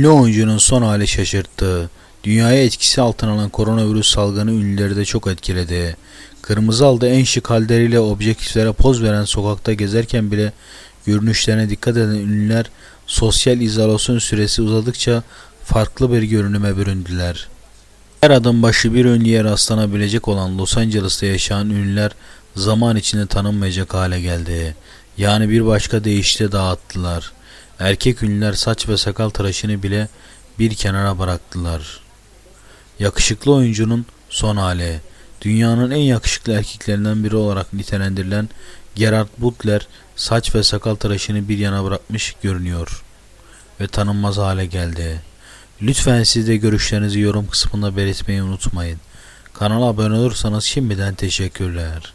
Ünlü oyuncunun son hali şaşırttı. Dünyaya etkisi altına alan koronavirüs salgını ünlüleri de çok etkiledi. Kırmızı aldı en şık halleriyle objektiflere poz veren sokakta gezerken bile görünüşlerine dikkat eden ünlüler sosyal izolasyon süresi uzadıkça farklı bir görünüme büründüler. Her adım başı bir ünlüye rastlanabilecek olan Los Angeles'ta yaşayan ünlüler zaman içinde tanınmayacak hale geldi. Yani bir başka deyişle dağıttılar. Erkek ünlüler saç ve sakal tıraşını bile bir kenara bıraktılar. Yakışıklı oyuncunun son hali. Dünyanın en yakışıklı erkeklerinden biri olarak nitelendirilen Gerard Butler saç ve sakal tıraşını bir yana bırakmış görünüyor ve tanınmaz hale geldi. Lütfen siz de görüşlerinizi yorum kısmında belirtmeyi unutmayın. Kanala abone olursanız şimdiden teşekkürler.